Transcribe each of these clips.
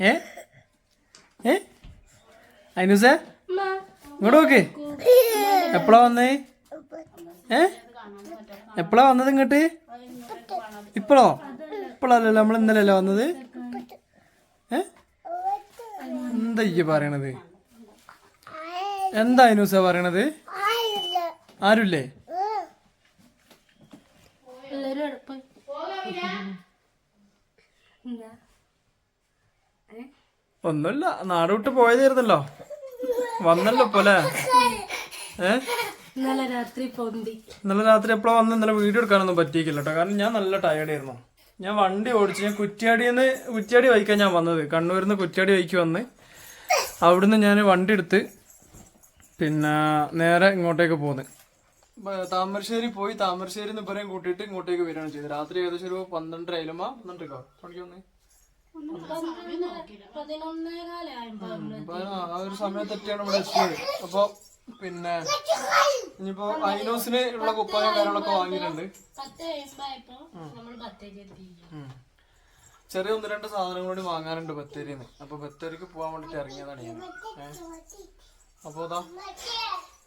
ഏ? ഏ? അയിനുസേ ഇങ്ങോട്ട് നോക്ക്. എപ്പോഴാ വന്നേ? ഏ? എപ്പോഴാ വന്നത് ഇങ്ങോട്ട്? ഇപ്പോഴോ ഇപ്പോഴല്ലല്ലോ നമ്മൾ ഇന്നലെയല്ലേ വന്നത്? ഏ? എന്താ ഈ പറയണത്? എന്താ അനുസ പറയണത്? ആരുല്ലേ? എല്ലാരും ഒന്നുമില്ല. നാട് വിട്ട് പോയതായിരുന്നല്ലോ. വന്നല്ലോ പോലെ ഏ? ഇന്നലെ രാത്രി പൊന്തി. ഇന്നലെ രാത്രി എപ്പോഴാ വന്ന്? ഇന്നലെ വീഡിയോ എടുക്കാനൊന്നും പറ്റിയില്ല കേട്ടോ. കാരണം ഞാൻ നല്ല ടയേർഡ് ആയിരുന്നു. ഞാൻ വണ്ടി ഓടിച്ച് ഞാൻ കുറ്റ്യാടിന്ന് കുറ്റ്യാടി വഹിക്കാൻ ഞാൻ വന്നത്. കണ്ണൂരിൽ നിന്ന് കുറ്റ്യാടി വഹിക്ക് വന്ന്. അവിടുന്ന് ഞാൻ വണ്ടി എടുത്ത് പിന്നെ നേരെ ഇങ്ങോട്ടേക്ക് പോന്ന്. താമരശ്ശേരി പോയി. താമരശ്ശേരി എന്ന് പറയും കൂട്ടിയിട്ട് ഇങ്ങോട്ടേക്ക് വരികയാണ് ചെയ്തത്. രാത്രി ഏകദേശം ഒരു പന്ത്രണ്ടര ആയാലുമാ പന്ത്രണ്ടരക്കോ? വന്നേ ആ ഒരു സമയത്തൊക്കെയാണ് ഇവിടെ എത്തിയത്. അപ്പൊ പിന്നെ ഇനിയിപ്പോ ഐനോസിന് ഉള്ള കുപ്പായം കാര്യങ്ങളൊക്കെ വാങ്ങിയിട്ടുണ്ട്. ബത്തേരി ചെറിയ ഒന്ന് രണ്ട് സാധനങ്ങൾ കൂടി വാങ്ങാനുണ്ട് ബത്തേരിന്ന്. അപ്പൊ ബത്തേരിക്ക് പോകാൻ വേണ്ടിട്ട് ഇറങ്ങിയതാണ് ഞാൻ? അപ്പൊ അതാ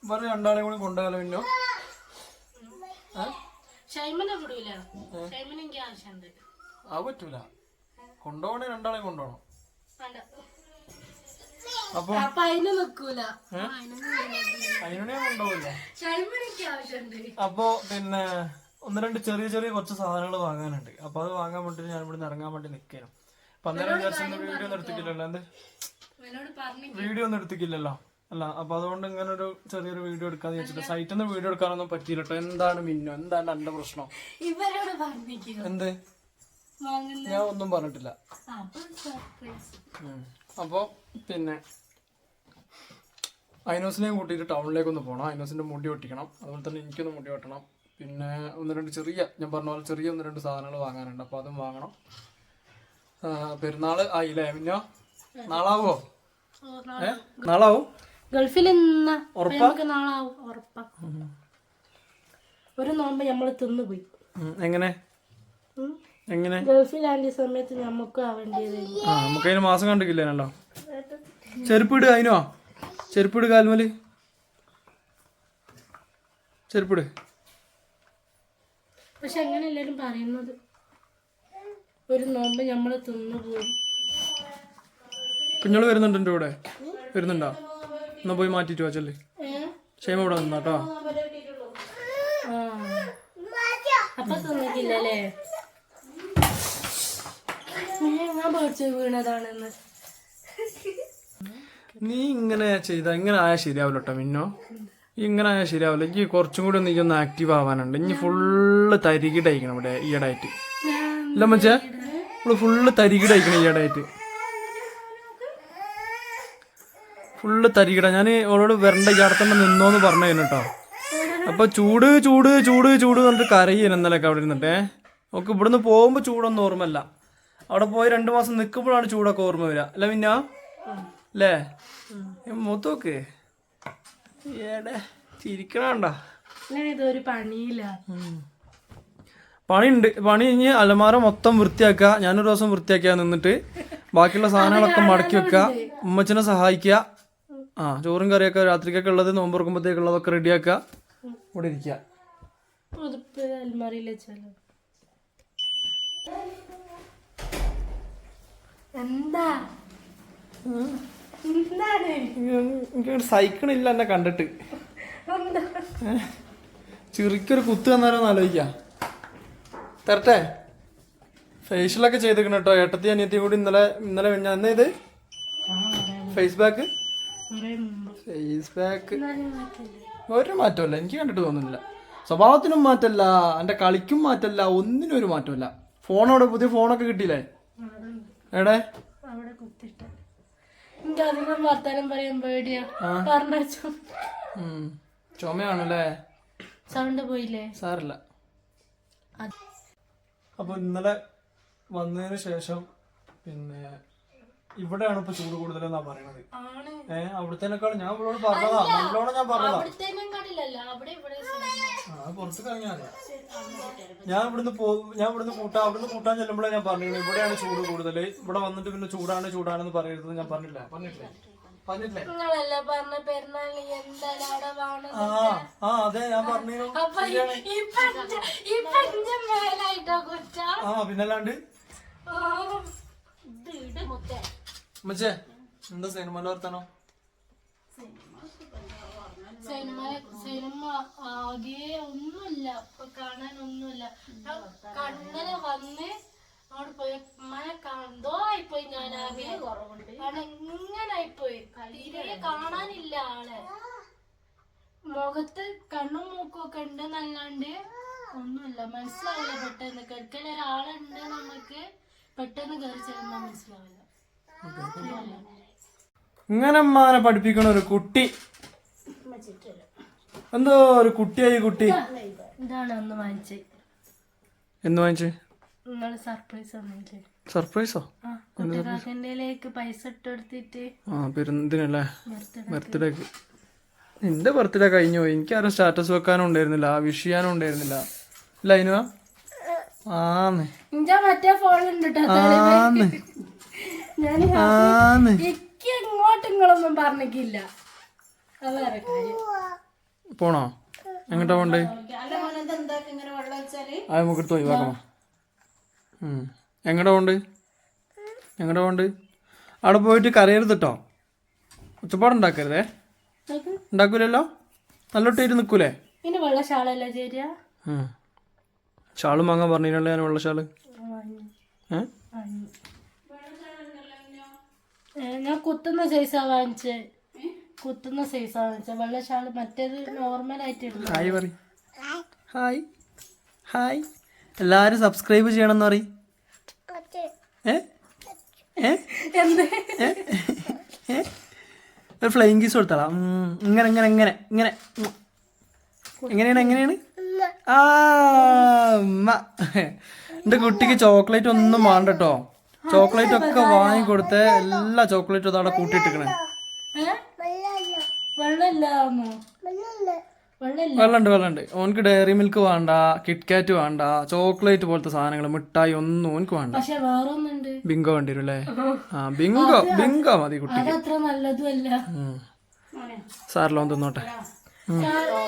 വേറെ രണ്ടാളെയും കൂടി കൊണ്ടുപോയാലോ പിന്നോ അത് പറ്റൂല. കൊണ്ടുപോകണേ രണ്ടാളെയും കൊണ്ടുപോകണം അപ്പൊ? അതിന് നിക്കൂല. അതിനോട് ഞാൻ കൊണ്ടുപോകില്ല അപ്പോ പിന്നെ ഒന്ന് രണ്ട് ചെറിയ ചെറിയ കുറച്ച് സാധനങ്ങൾ വാങ്ങാനുണ്ട്. അപ്പൊ അത് വാങ്ങാൻ വേണ്ടി ഞാൻ ഇവിടെ ഇറങ്ങാൻ വേണ്ടി നിൽക്കണം അപ്പൊ അന്നേരം വിചാരിച്ചു വീഡിയോ ഒന്നും എടുത്തിട്ടില്ലല്ലോ. എന്ത്? വീഡിയോ ഒന്നും എടുത്തിട്ടില്ലല്ലോ. അല്ല അപ്പൊ അതുകൊണ്ട് ഇങ്ങനെ ഒരു ചെറിയൊരു വീഡിയോ എടുക്കാന്ന് വെച്ചിട്ട് സൈറ്റിൽ നിന്ന് വീഡിയോ എടുക്കാനൊന്നും പറ്റിയില്ലട്ടോ എന്താണ് മിന്നോ? എന്താണ് എന്റെ പ്രശ്നം? എന്ത്? ഞാൻ ഒന്നും പറഞ്ഞിട്ടില്ല. അപ്പൊ സർപ്രൈസ് ഉം. പിന്നെ അയനോസിനെയും കൂട്ടിയിട്ട് ടൗണിലേക്ക് ഒന്ന് പോകണം ഐനോസിന്റെ മുടി ഒട്ടിക്കണം അതുപോലെ തന്നെ എനിക്കൊന്ന് മുടി വെട്ടണം. പിന്നെ ഒന്ന് രണ്ട് ചെറിയ ഞാൻ പറഞ്ഞ പോലെ ചെറിയ ഒന്ന് രണ്ട് സാധനങ്ങൾ വാങ്ങാനുണ്ട്. അപ്പോൾ അതും വാങ്ങണം. പെരുന്നാൾ പെരുന്നാൾ ആയില്ലേ പിന്നെ നാളാവോ? ഏ? നാളാവും? ഗൾഫിൽ നിന്ന് നമുക്ക് ഉറപ്പാ. ഒരു നോമ്പ് നമ്മൾ തിന്നുപോയി. എങ്ങനെ. എങ്ങനെ? ഗൾഫിലാണ്ടിയ സമയത്ത് നമുക്ക് ആ നമുക്ക് അതിന് മാസം കണ്ടിട്ടില്ലേനല്ലോ ചെരുപ്പിട് അതിനോ? ചെരുപ്പിട് കാൽമൽ. ചെരുപ്പിട്. പക്ഷെ അങ്ങനെ എല്ലാരും പറയുന്നത്. ഒരു നോമ്പ് നമ്മൾ തിന്നുപോയി കുഞ്ഞോൾ വരുന്നുണ്ട് എന്റെ കൂടെ വരുന്നുണ്ടോ? എന്നാ പോയി മാറ്റിട്ട് വാച്ചല്ലേ? ക്ഷേമ ഇവിടെ നിന്നാട്ടോ. അപ്പൊ തിന്നിട്ടില്ലല്ലേ? നീ ഇങ്ങനെ ചെയ്ത ഇങ്ങനെ ആയാൽ ശരിയാവില്ല കേട്ടോ മിന്നോ. ഇങ്ങനെ ആയാൽ ശരിയാവില്ല. ഇനി കുറച്ചും കൂടി ഈ ഒന്ന് ആക്റ്റീവ് ആവാനുണ്ട്. ഇനി ഫുള്ള് തരികിടയിക്കണം ഇവിടെ ഈയിടായിട്ട് ഇല്ല മച്ചേ ഇവിടെ ഫുള്ള് തരികിടയിക്കണം ഈയിടായിട്ട് ഫുള്ള് തരികിട. ഞാൻ അവളോട് വരണ്ട ഈ നിന്നോന്ന് പറഞ്ഞു കേട്ടോ അപ്പൊ ചൂട് ചൂട് ചൂട് ചൂട് എന്നിട്ട് കരയ്യൻ ഇന്നലെയൊക്കെ അവിടെ ഇരുന്നിട്ടേ. ഒക്കെ ഇവിടുന്ന് പോകുമ്പോൾ ചൂടൊന്നും ഓർമ്മല്ല അവിടെ പോയി രണ്ടു മാസം നിൽക്കുമ്പോഴാണ് ചൂടൊക്കെ ഓർമ്മ വരിക. അല്ല പിന്നെ അല്ലേ? മൊത്തോക്ക് ഏടെ ചിരിക്കണണ്ട. ഇതൊരു പണിയില്ല. പണിയുണ്ട്. പണി കഴിഞ്ഞ് അലമാര മൊത്തം വൃത്തിയാക്കുക. ഞാനൊരു ദിവസം വൃത്തിയാക്കിയാ നിന്നിട്ട് ബാക്കിയുള്ള സാധനങ്ങളൊക്കെ മടക്കി വെക്കുക. ഉമ്മച്ചനെ സഹായിക്കുക. ആ ചോറും കറിയൊക്കെ രാത്രിക്കൊക്കെ ഉള്ളത് നോമ്പുറക്കുമ്പോഴത്തേക്കുള്ളതൊക്കെ റെഡിയാക്കുക ഇവിടെ ഇരിക്കുക. അലമാരയിൽ വെച്ചാലോ? എന്താ? എനിക്കൊരു എനിക്ക് സൈക്കിളില്ല എന്നെ കണ്ടിട്ട്. ചെറുക്കൊരു കുത്ത് തന്നാലോന്ന് ആലോചിക്കാം. തരട്ടെ? ഫേഷ്യലൊക്കെ ചെയ്തേക്കണം കേട്ടോ. ഏട്ടത്തി അനിയത്തി കൂടി ഇന്നലെ ഇന്നലെ ഞാൻ എന്നാ ഇത്? ഫേസ് ബാക്ക് ഫേസ് ബാക്ക് ഒരു മാറ്റമല്ല. എനിക്ക് കണ്ടിട്ട് തോന്നുന്നില്ല. സ്വഭാവത്തിനും മാറ്റമല്ല. എന്റെ കളിക്കും മാറ്റമല്ല. ഒന്നിനും ഒരു മാറ്റമല്ല. ഫോണോടെ പുതിയ ഫോണൊക്കെ കിട്ടിയില്ലേ. എവിടെ? അവിടെ കുത്തിട്ട്. എനിക്ക് അധികം വർത്താനം പറയാൻ പേടിയാ. പറഞ്ഞ ഉം. ചുമയാണല്ലേ? സൗണ്ട് പോയില്ലേ? സാറില്ല അപ്പോൾ ഇന്നലെ വന്നതിന് ശേഷം പിന്നെ ഇവിടെയാണ് ഇപ്പൊ ചൂട് കൂടുതലെന്നാ പറയണത്. ആണ്. ഏഹ് അവിടത്തേനേക്കാളും ഞാൻ ഇവളോട് പറഞ്ഞതാ. നല്ലോണം ഞാൻ പറഞ്ഞതാ. അവിടുത്തേനും കണ്ടില്ലല്ലോ അവിടെ ഇവിടെ same. ആ പുറത്ത് ഇറങ്ങിയാ ഞാൻ ഇവിടുന്ന് പോ ഞാൻ ഇവിടുന്ന് കൂട്ടാ അവിടുന്ന് കൂട്ടാൻ ചെല്ലുമ്പോഴേ ഞാൻ പറഞ്ഞു ഇവിടെയാണ് ചൂട് കൂടുതൽ ഇവിടെ വന്നിട്ട് പിന്നെ ചൂടാണ് ചൂടാണെന്ന് പറയരുത് ഞാൻ പറഞ്ഞില്ല. പറഞ്ഞിട്ടില്ലേ? ആ ആ അതെ ഞാൻ പറഞ്ഞു ആ പിന്നല്ലാണ്ട്? മച്ചേ എന്താ സിനിമ വർത്താനോ? സിനിമ ആകെ ഒന്നുമില്ല. കാണാൻ ഒന്നുമില്ല. കണ്ണനെ വന്ന് അവിടെ പോയി. ഉമ്മനെ കണ്ടോ ആയിപ്പോയി ഞാൻ ആകെ ആയിപ്പോയി തീരെ കാണാനില്ല ആളെ. മുഖത്ത് കണ്ണും മൂക്കും ഒക്കെ ഉണ്ട് എന്നല്ലാണ്ട് ഒന്നുമില്ല. മനസ്സിലാവില്ല പെട്ടെന്ന്. കിടക്കൽ ഒരാളുണ്ട് നമുക്ക് പെട്ടെന്ന് കയറി ചെല്ലുമ്പോ മനസ്സിലാവില്ല. ഇങ്ങനെ പഠിപ്പിക്കണ ഒരു കുട്ടി എന്തോ ഒരു കുട്ടിയായി കുട്ടി. ഇതാണ് എന്ന് വാങ്ങിച്ചു. നിങ്ങൾ സർപ്രൈസ് തന്നില്ലേ? സർപ്രൈസോ? പൈസ ഇട്ടെടുത്തിട്ട് ആ പെരുന്നതിനല്ലേ? ബർത്ത്ഡേക്ക്. നിന്റെ ബർത്ത്ഡേ കഴിഞ്ഞു പോയി. എനിക്കാരും സ്റ്റാറ്റസ് വെക്കാനും ഉണ്ടായിരുന്നില്ല. വിഷ് ചെയ്യാനും ഉണ്ടായിരുന്നില്ല. ഇല്ല അതിനുവാ ആന്ന്. മറ്റേ ഫോൺ ഉണ്ട് ആന്ന്. ഞാൻ ആന്ന്. എനിക്ക് ഇങ്ങോട്ട് നിങ്ങളൊന്നും പറഞ്ഞിട്ടില്ല. പോണോ? എങ്ങോട്ടാ പോണ്ടേ? ആ നമുക്ക് എടുത്ത് ഒഴിവാക്കണം. എങ്ങോട്ടാ പോണ്ട്? എങ്ങോട്ടാ പോണ്ട്? അവിടെ പോയിട്ട് ഒച്ചപ്പാടുണ്ടാക്കരുതേ നോക്ക്. ഉണ്ടാക്കൂലല്ലോ? നല്ല നിൽക്കൂലേ? പിന്നെ വെള്ള ഷാളല്ലേ ചേരിയ. ഷാളും വാങ്ങാൻ പറഞ്ഞില്ലേ ഞാൻ വെള്ളശാൾ ഞാൻ കുത്തുന്ന സൈസാ വാങ്ങിച്ചേ. കുത്തുന്ന സൈസ് വാങ്ങിച്ചത് വെള്ള ഷാൾ മറ്റേത് നോർമൽ ആയിട്ട് ഹായ് പറ ഹായ് ഹായ് എല്ലാവരും സബ്സ്ക്രൈബ് ചെയ്യണം എന്ന് പറയും? ഒരു ഫ്ലൈങ് കീസ് കൊടുത്താളാ. ഇങ്ങനെ ഇങ്ങനെ ഇങ്ങനെ ഇങ്ങനെ. എങ്ങനെയാണ് എങ്ങനെയാണ്? ആ എന്റെ കുട്ടിക്ക് ചോക്ലേറ്റ് ഒന്നും വേണ്ട കേട്ടോ ചോക്ലേറ്റ് ഒക്കെ വാങ്ങിക്കൊടുത്ത് എല്ലാ ചോക്ലേറ്റും അതവിടെ കൂട്ടിയിട്ടിരിക്കണേ. വെള്ളമുണ്ട് വെള്ളമുണ്ട്. ഓനക്ക് ഡയറി മിൽക്ക് വേണ്ട കിറ്റ്കാറ്റ് വേണ്ട ചോക്ലേറ്റ് പോലത്തെ സാധനങ്ങൾ മിഠായി ഒന്നും ഓനക്ക് വേണ്ട. ബിങ്കോ വേണ്ടി വരും അല്ലേ ആ ബിങ്കോ ബിങ്കോ മതി കുട്ടി. സാറിലോ തിന്നോട്ടെ. സാറല്ലോ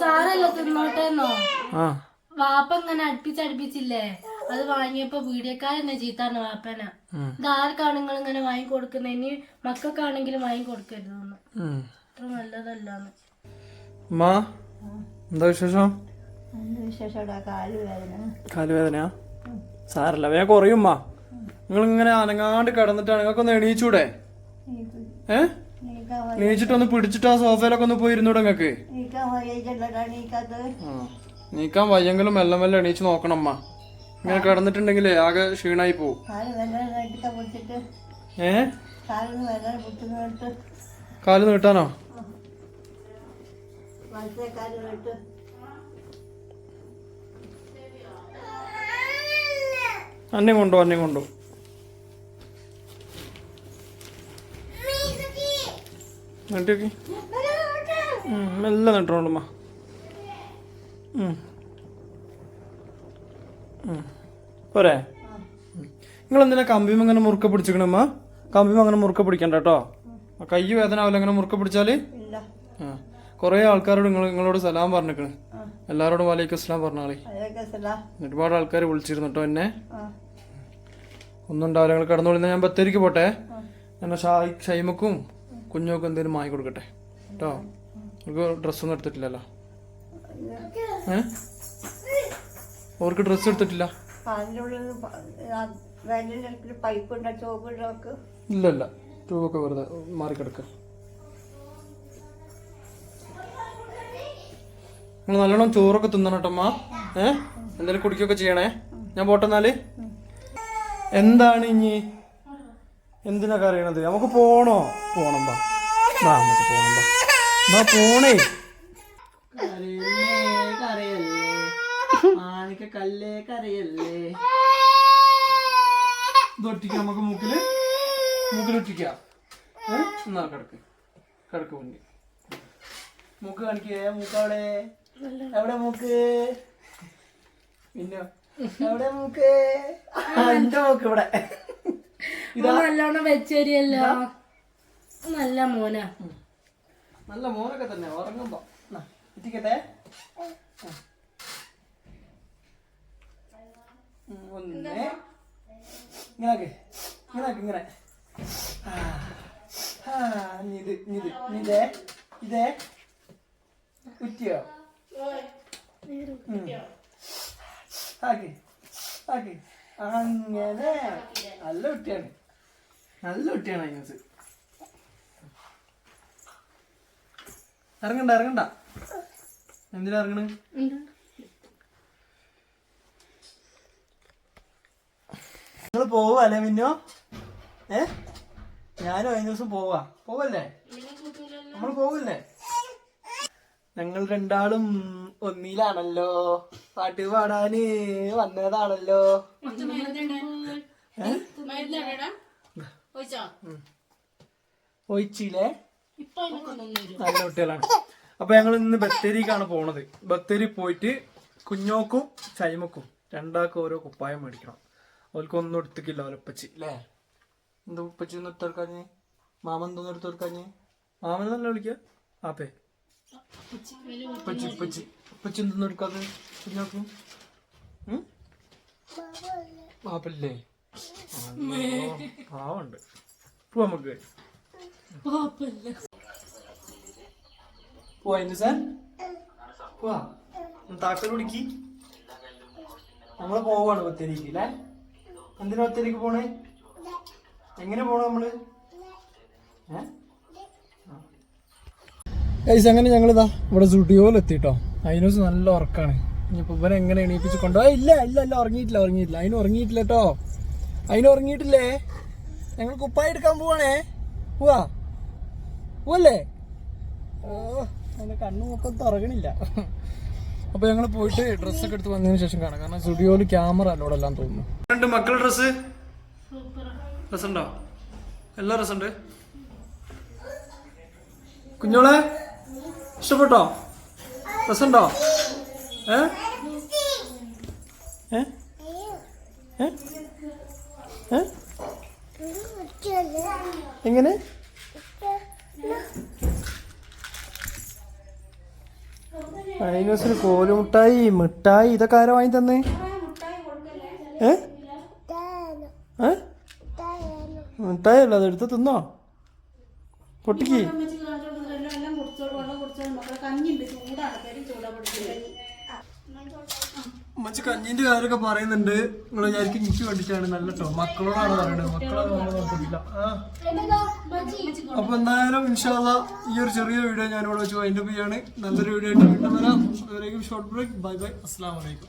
സാറല്ല തിന്നോട്ടെന്നോ? ആ. വാപ്പ ഇങ്ങനെ അടുപ്പിച്ചടുപ്പിച്ചില്ലേ? അത് വാങ്ങിയപ്പോ വീഡിയോക്കാരെന്നെ ചീത്താണ് വാപ്പന. ഇതാർക്കാണ് ഇത് ആർക്കാണ് നിങ്ങൾ ഇങ്ങനെ വാങ്ങി കൊടുക്കുന്നത് ഇനി മക്കൾക്കാണെങ്കിലും വാങ്ങി കൊടുക്കരുതെന്ന്. അത്ര നല്ലതല്ലാന്ന്. എന്താ വിശേഷം? കാലുവേദന? സാരല്ല. വേഗം കുറയുമ്മ നിങ്ങൾ ഇങ്ങനെ അനങ്ങാണ്ട് കിടന്നിട്ടാണ്. നിങ്ങൾക്കൊന്ന് എണീച്ചൂടെ? ഏ? എണീച്ചിട്ടൊന്ന് പിടിച്ചിട്ട് ആ സോഫയിലൊക്കെ ഒന്ന് പോയിരുന്നൂടെ നിങ്ങക്ക് ആ. നീക്കാൻ വയ്യെങ്കിലും മെല്ലെ മെല്ലെ എണീച്ച് നോക്കണം അമ്മ. ഇങ്ങനെ കിടന്നിട്ടുണ്ടെങ്കിലേ ആകെ ക്ഷീണായി പോവും. ഏ? കാൽ നീട്ടാനോ? അന്നെ കൊണ്ടോ അന്നെ കൊണ്ടോ? എന്നിട്ട് മെല്ലെ നീട്ടണോണ്ടമ്മ പോരെ. നിങ്ങൾ എന്തിനാ കമ്പിയും അങ്ങനെ മുറുക്ക പിടിച്ചിക്കണമ്മ കമ്പിയും അങ്ങനെ മുറുക്ക പിടിക്കണ്ട കേട്ടോ. കൈ വേദന ആവില്ല അങ്ങനെ മുറുക്ക പിടിച്ചാൽ? കുറെ ആൾക്കാരോട് നിങ്ങൾ നിങ്ങളോട് സലാം പറഞ്ഞിക്കണ്. എല്ലാരോടും വലൈക്കും അസ്ലാം പറഞ്ഞാളി ഒരുപാട് ആൾക്കാർ വിളിച്ചിരുന്നു കേട്ടോ എന്നെ. ഒന്നും ഉണ്ടാവില്ല. നിങ്ങൾ കിടന്നോളിന്ന് ഞാൻ ബത്തേരിക്ക് പോട്ടെ. ഞാൻ ഷൈമക്കും കുഞ്ഞുമൊക്കെ എന്തെങ്കിലും വാങ്ങി കൊടുക്കട്ടെ. കേട്ടോ? നിങ്ങൾക്ക് ഡ്രസ്സൊന്നും എടുത്തിട്ടില്ലല്ലോ? ഏ? അവർക്ക് ഡ്രസ്സ് എടുത്തിട്ടില്ല. ഇല്ല ഇല്ല. ട്യൂബൊക്കെ വെറുതെ മാറിക്കിടക്കുക നിങ്ങൾ നല്ലോണം ചോറൊക്കെ തിന്നണം കേട്ടമ്മ ഏ? എന്തായാലും കുടിക്കുകയൊക്കെ ചെയ്യണേ. ഞാൻ പോട്ടെന്നാൽ എന്താണ് ഇനി? എന്തിനൊക്കെ അറിയണത് നമുക്ക് പോണോ? പോണം ബാ ബാ നമുക്ക് പോണം ബാ ബാ പോണേ. കല്ലേ കരയല്ലേ ഇതൊട്ടിക്ക നമുക്ക് മൂക്കിൽ. മൂക്കിൽ ഒട്ടിക്ക. എന്നാ കിടക്ക്. കിടക്ക് മുന്നിൽ മൂക്ക് കാണിക്കേ. മൂക്ക് അവിടെ. എവിടെ മൂക്ക്? പിന്നെ എവിടെ മൂക്ക്? എന്റെ മൂക്ക് ഇവിടെ. നല്ലോണം വെച്ചേരിയല്ലോ. നല്ല മോന. നല്ല മോനൊക്കെ തന്നെ. ഉറങ്ങുമ്പോ. നാ, ഒന്ന്. ഇങ്ങനെ. ഇങ്ങനെ ഇങ്ങനെ ഇത് ഇത് ഇതേ ഇതേ. കുറ്റിയോ? ആക്കി ആക്കി ആക്ക്. അങ്ങനെ. നല്ല കുട്ടിയാണ്. നല്ല കുട്ടിയാണ് അതിനകത്ത് ഇറങ്ങണ്ട ഇറങ്ങണ്ട. എന്തിനാ ഇറങ്ങണ്? നിങ്ങൾ പോവല്ലേ മിന്നോ? ഏ? ഞാനും അതിന് ദിവസം പോവാ പോവല്ലേ? നമ്മൾ പോവില്ലേ? ഞങ്ങൾ രണ്ടാളും ഒന്നിലാണല്ലോ. പാട്ട് പാടാന് വന്നതാണല്ലോ. ഒഴിച്ചില്ലേ നല്ല കുട്ടികളാണ്. അപ്പൊ ഞങ്ങൾ ഇന്ന് ബത്തേരിക്കാണ് പോണത്. ബത്തേരി പോയിട്ട് കുഞ്ഞോക്കും ചൈമക്കും രണ്ടാൾക്കും ഓരോ കുപ്പായം മേടിക്കണം. ഓൽക്കൊന്നും എടുത്തിക്കില്ല ഓലപ്പച്ചി. അല്ലേ എന്താ ഉപ്പച്ചി ഒന്നും എടുത്തോർക്കാഞ്ഞ് മാമൻ എന്തൊന്നും എടുത്തോർക്കാഞ്ഞ് മാമൻ തന്നെ വിളിക്കുക ആപ്പേ. ഉപ്പച്ചി ഉപ്പച്ചി. ഉപ്പച്ചി എന്തൊന്നും എടുക്കാതെ കുഞ്ഞോക്കും? മാപ്പില്ലേ പാവുണ്ട് പോവാ നമുക്ക്. പോവാ സാർ. പോവാ. താക്കൽ കുടിക്കി നമ്മൾ പോവാണ് ബത്തേരിക്ക് അല്ലേ എന്തിനാ ഒറ്റയ്ക്ക് പോണേ? എങ്ങനെ പോണു നമ്മൾ? ഏസ് അങ്ങനെ ഞങ്ങളിതാ ഇവിടെ സ്റ്റുഡിയോയിൽ എത്തിട്ടോ അതിനോസ് നല്ല ഉറക്കാണ്. ഇനിയിപ്പോ ഇവനെ എങ്ങനെ എണീപ്പിച്ച് കൊണ്ടുപോയി ഇല്ല ഇല്ല ഇല്ല ഉറങ്ങിയിട്ടില്ല ഉറങ്ങിയിട്ടില്ല. അതിന് ഉറങ്ങിയിട്ടില്ല കേട്ടോ അതിന് ഉറങ്ങിയിട്ടില്ലേ? ഞങ്ങൾ കുപ്പായി എടുക്കാൻ പോവാണേ. പോവാ. പോവല്ലേ? ഓ എന്റെ കണ്ണു മൊത്തം തുറകണില്ല അപ്പൊ ഞങ്ങൾ പോയിട്ട് ഡ്രസ്സൊക്കെ എടുത്ത് വന്നതിന് ശേഷം കാണാം. കാരണം സ്റ്റുഡിയോയിൽ ക്യാമറ അല്ലോടെ എല്ലാം തോന്നുന്നു. രണ്ട് മക്കളുടെ ഡ്രസ്സ് ഡ്രസ് ഉണ്ടോ എല്ലാ ഡ്രസ് ഉണ്ട് കുഞ്ഞോളെ ഇഷ്ടപ്പെട്ടോ? ഏ? ഏ? ഏ? ഏ? എങ്ങനെ? അതിനൊരു കോലുമുട്ടായി മിഠായി ഇതൊക്കെ ആരാ വാങ്ങി തന്നെ? ഏ? ഏ? മിഠായി അല്ല അത് എടുത്ത് തിന്നോ? പൊട്ടിക്ക്. ഉമ്മച്ചി കഞ്ഞിന്റെ കാര്യമൊക്കെ പറയുന്നുണ്ട്. നിങ്ങൾ വിചാരിക്കും എനിക്ക് വേണ്ടിയിട്ടാണ് നല്ല കേട്ടോ മക്കളോടാണ് പറയുന്നത് മക്കളെ ആ. അപ്പൊ എന്തായാലും ഇൻഷാല്ല ഈ ഒരു ചെറിയ വീഡിയോ ഞാൻ ഇവിടെ വെച്ച് വൈൻഡപ്പ് ചെയ്യാണ്. നല്ലൊരു വീഡിയോ ആയിട്ട് വീണ്ടും വരാം. അതുവരേക്കും ഷോർട്ട് ബ്രേക്ക് ബൈ ബൈ അസ്സാം വലൈക്കും